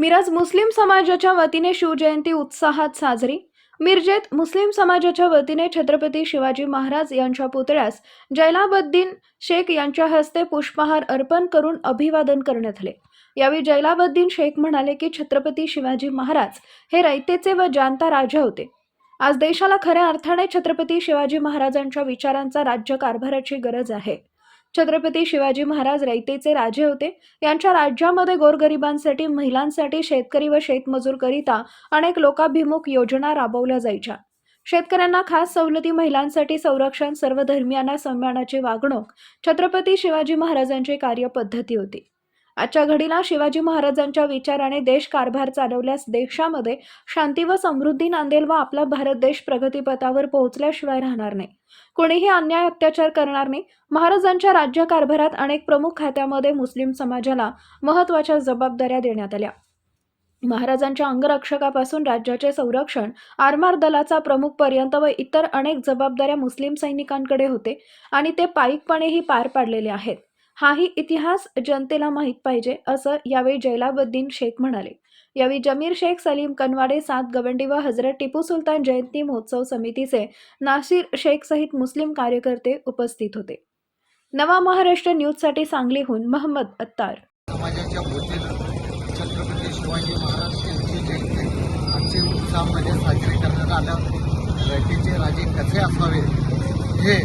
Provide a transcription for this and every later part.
मिरज मुस्लिम समाजाच्या वतीने शिवजयंती उत्साहात साजरी. मिरजेत मुस्लिम समाजाच्या वतीने छत्रपती शिवाजी महाराज यांच्या पुतळ्यास जैलाबद्दीन शेख यांच्या हस्ते पुष्पहार अर्पण करून अभिवादन करण्यात आले. यावेळी जैलाबद्दीन शेख म्हणाले की छत्रपती शिवाजी महाराज हे रयतेचे व जानता राजा होते. आज देशाला खऱ्या अर्थाने छत्रपती शिवाजी महाराजांच्या विचारांचा राज्य कारभाराची गरज आहे. छत्रपती शिवाजी महाराज रयतेचे राजे होते. यांच्या राज्यामध्ये गोरगरिबांसाठी महिलांसाठी शेतकरी व शेतमजूरकरिता अनेक लोकाभिमुख योजना राबवल्या जायच्या. शेतकऱ्यांना खास सवलती महिलांसाठी संरक्षण सर्व धर्मियांना सन्मानाची वागणूक छत्रपती शिवाजी महाराजांची कार्यपद्धती होती. आजच्या घडीला शिवाजी महाराजांच्या विचाराने देश कारभार चालवल्यास देशामध्ये शांती व समृद्धी नांदेल व आपला भारत देश प्रगतीपथावर पोहोचल्याशिवाय राहणार नाही. कोणीही अन्याय अत्याचार करणार नाही. महाराजांच्या राज्य कारभारात अनेक प्रमुख खात्यामध्ये मुस्लिम समाजाला महत्त्वाच्या जबाबदाऱ्या देण्यात आल्या. महाराजांच्या अंगरक्षकापासून राज्याचे संरक्षण आरमार दलाचा प्रमुख पर्यंत व इतर अनेक जबाबदाऱ्या मुस्लिम सैनिकांकडे होते आणि ते पायिकपणेही पार पाडलेले आहेत. हाही इतिहास जनतेला माहीत पाहिजे असं यावेळी जैलाबद्दीन शेख म्हणाले. यावेळी जमीर शेख सलीम कनवाडे सात गवंडी व हजरत टिपू सुलतान जयंती महोत्सव समितीचे नासिर शेख सहित मुस्लिम कार्यकर्ते उपस्थित होते. नवा महाराष्ट्र न्यूजसाठी सांगलीहून महम्मद अत्तार. समाजाच्या छत्रपती शिवाजी महाराज यांची जयंती उत्साहामध्ये साजरी करण्यात आलं रयतेचे राजे कसे असावे हे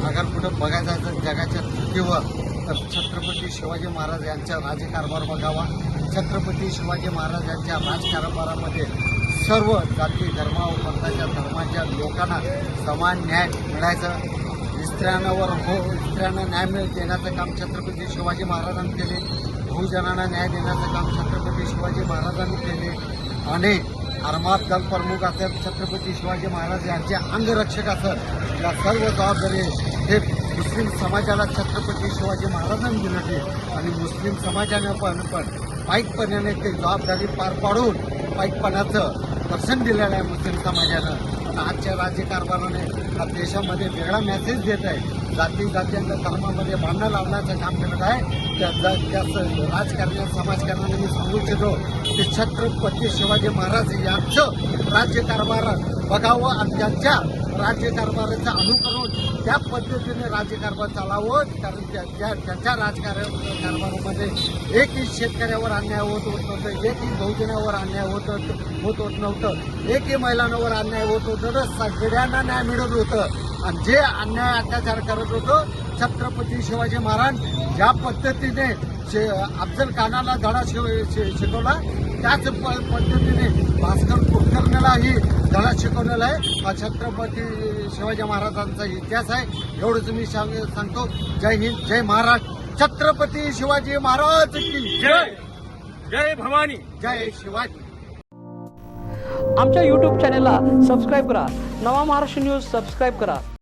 अगर कुठं बघायचं जगाच्या धर्तीवर तर छत्रपती शिवाजी महाराज यांचा राजकारभार बघावा. छत्रपती शिवाजी महाराज यांच्या राजकारभारामध्ये सर्व जाती धर्मा पंथाच्या धर्माच्या लोकांना समान न्याय मिळायचं. स्त्रियांवर हो स्त्रियांना न्याय मिळ देण्याचं काम छत्रपती शिवाजी महाराजांनी केले. बहुजनांना न्याय देण्याचं काम छत्रपती शिवाजी महाराजांनी केले. आणि आरमात दल प्रमुख असत छत्रपती शिवाजी महाराज यांचे अंगरक्षक असत या सर्व जबाबदारी हे मुस्लिम समाजाला छत्रपती शिवाजी महाराजांनी दिली आणि मुस्लिम समाजाने पण पण पाईकपणाने ते जबाबदारी पार पाडून पाईकपणाचं दर्शन दिलेलं आहे मुस्लिम समाजानं. आणि आजच्या राज्यकारभाराने हा देशामध्ये वेगळा मेसेज देत आहे. जाती जातींच्या धर्मामध्ये भांडणं लावण्याचं काम करत आहे. त्या त्या राजकारण्या समाजकारणाने मी सांगू इच्छितो की छत्रपती शिवाजी महाराज यांचं राज्यकारभार बघावं आणि त्यांच्या राज्यकारभाराचं अनुकरण त्या पद्धतीने राज्यकारभार चालावं कारण त्या त्या- त्यांच्या राजकार एक एकही शेतकऱ्यावर अन्याय होत होत नव्हतं एकही बहुजनावर अन्याय होत होत होत नव्हतं एकही महिलांवर अन्याय होत होतं तर सगळ्यांना न्याय मिळत होतं. आणि जे अन्याय अत्याचार करत होतं छत्रपती शिवाजी महाराज ज्या पद्धतीने शे अफजल खानाला धडा शिव शिकवला त्याच प- पद्धतीने भास्कर कुलकर्णीलाही शिकवलेला आहे? हा छत्रपती शिवाजी महाराजांचा इतिहास आहे. एवढंच मी सांग सांगतो. जय हिंद जय महाराष्ट्र. छत्रपती शिवाजी महाराज की जय! जय भवानी. जय शिवाजी. आमच्या यूट्यूब चॅनेलला सबस्क्राईब करा. नवा महाराष्ट्र न्यूज सबस्क्राईब करा.